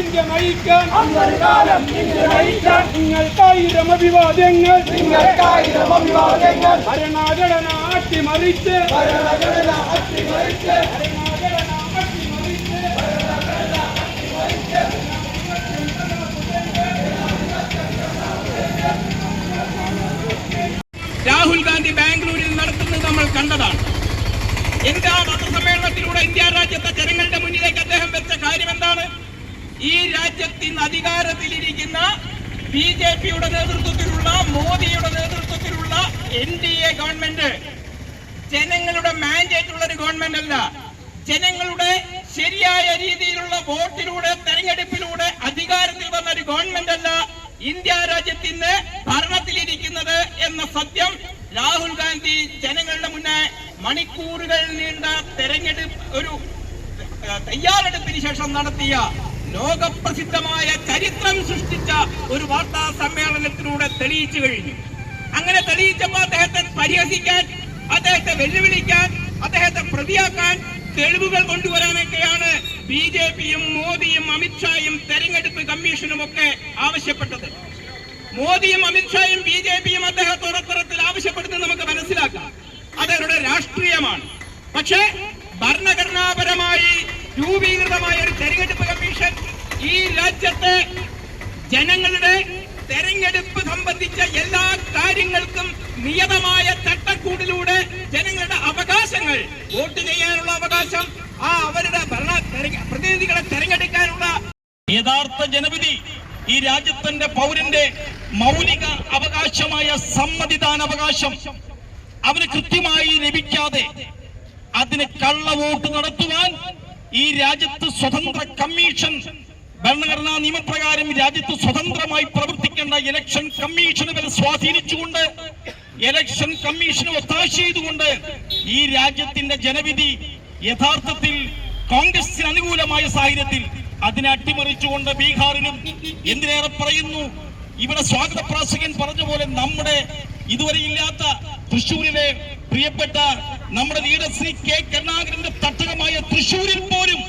India നയിക്കാൻ. കാലം India നയിക്കാൻ. നിങ്ങൾക്കായിരം അഭിവാദ്യങ്ങൾ. നിങ്ങൾക്കായിരം അഭിവാദ്യങ്ങൾ. ഭരണഘടന അട്ടിമറിച്ച് ഭരണഘടന അട്ടിമറിച്ച് ഭരണഘടന അട്ടിമറിച്ച് രാഹുൽ ഗാന്ധി ബാംഗ്ലൂരിൽ നടത്തുന്നത് നമ്മൾ കണ്ടതാണ്. ഇന്ത്യ പത്രസമ്മേളനത്തിലൂടെ ഇന്ത്യ രാജ്യത്തെ ജനങ്ങളുടെ ഈ രാജ്യത്തിന് അധികാരത്തിലിരിക്കുന്ന ബി ജെ പിയുടെ നേതൃത്വത്തിലുള്ള മോദിയുടെ നേതൃത്വത്തിലുള്ള എൻ ഡി എ ഗവൺമെന്റ്. ജനങ്ങളുടെ മാൻഡേറ്റ് ഉള്ള ഒരു ഗവൺമെന്റ് അല്ല ജനങ്ങളുടെ ശരിയായ രീതിയിലുള്ള വോട്ടിലൂടെ തെരഞ്ഞെടുപ്പിലൂടെ അധികാരത്തിൽ വന്ന ഒരു ഗവൺമെന്റ് അല്ല ഇന്ത്യ രാജ്യത്തിന് ഭരണത്തിലിരിക്കുന്നത് എന്ന സത്യം രാഹുൽ ഗാന്ധി ജനങ്ങളുടെ മുന്നേ മണിക്കൂറുകൾ നീണ്ട തെരഞ്ഞെടുപ്പ് ഒരു തയ്യാറെടുപ്പിന് ശേഷം നടത്തിയ ലോകപ്രസിദ്ധമായ ചരിത്രം സൃഷ്ടിച്ച ഒരു വാർത്താ സമ്മേളനത്തിലൂടെ തെളിയിച്ചു കഴിഞ്ഞു. അങ്ങനെ തെളിയിച്ചപ്പോൾ അദ്ദേഹത്തെ പരിഹസിക്കാൻ അദ്ദേഹത്തെ വെല്ലുവിളിക്കാൻ അദ്ദേഹത്തെ പ്രതിയാക്കാൻ തെളിവുകൾ കൊണ്ടുവരാനൊക്കെയാണ് ബി ജെ പിയും മോദിയും അമിത്ഷായും തെരഞ്ഞെടുപ്പ് കമ്മീഷനും ഒക്കെ ആവശ്യപ്പെട്ടത്. മോദിയും അമിത്ഷായും ബി ജെ പിയും അദ്ദേഹത്തോട് തരത്തിൽ ആവശ്യപ്പെടുന്നത് നമുക്ക് മനസ്സിലാക്കാം. അതവരുടെ രാഷ്ട്രീയമാണ്. പക്ഷേ ഭരണഘടനാപരമായി രൂപീകൃതമായ ഒരു തെരഞ്ഞെടുപ്പ് ഈ രാജ്യത്തെ ജനങ്ങളുടെ തെരഞ്ഞെടുപ്പ് സംബന്ധിച്ച എല്ലാ കാര്യങ്ങൾക്കും നിയതമായ ചട്ടക്കൂടിലൂടെ ജനങ്ങളുടെ അവകാശങ്ങൾ വോട്ട് ചെയ്യാനുള്ള അവകാശം ആ അവരുടെ ഭരണ പ്രതിനിധികളെ തെരഞ്ഞെടുക്കാനുള്ള യഥാർത്ഥ ജനവിധി ഈ രാജ്യത്തിന്റെ പൗരന്റെ മൗലിക അവകാശമായ സമ്മതിദാനാവകാശം അവന് കൃത്യമായി ലഭിക്കാതെ അതിന് കള്ളവോട്ട് നടത്തുവാൻ ഈ രാജ്യത്ത് സ്വതന്ത്ര കമ്മീഷൻ ഭരണഘടനാ നിയമപ്രകാരം രാജ്യത്ത് സ്വതന്ത്രമായി പ്രവർത്തിക്കേണ്ട ഇലക്ഷൻ കമ്മീഷന് വരെ സ്വാധീനിച്ചുകൊണ്ട് ഇലക്ഷൻ കമ്മീഷന് ഒത്താശ ചെയ്തുകൊണ്ട് ഈ രാജ്യത്തിന്റെ ജനവിധി യഥാർത്ഥത്തിൽ കോൺഗ്രസിന് അനുകൂലമായ സാഹചര്യത്തിൽ അതിനെ അട്ടിമറിച്ചുകൊണ്ട് ബീഹാറിലും എന്തിനേറെ പറയുന്നു? ഇവിടെ സ്വാഗത പ്രാസകൻ പറഞ്ഞ പോലെ നമ്മുടെ ഇതുവരെ ഇല്ലാത്ത തൃശ്ശൂരിലെ പ്രിയപ്പെട്ട നമ്മുടെ ലീഡർ ശ്രീ കെ കരുണാകരന്റെ തട്ടകമായ തൃശ്ശൂരിൽ പോലും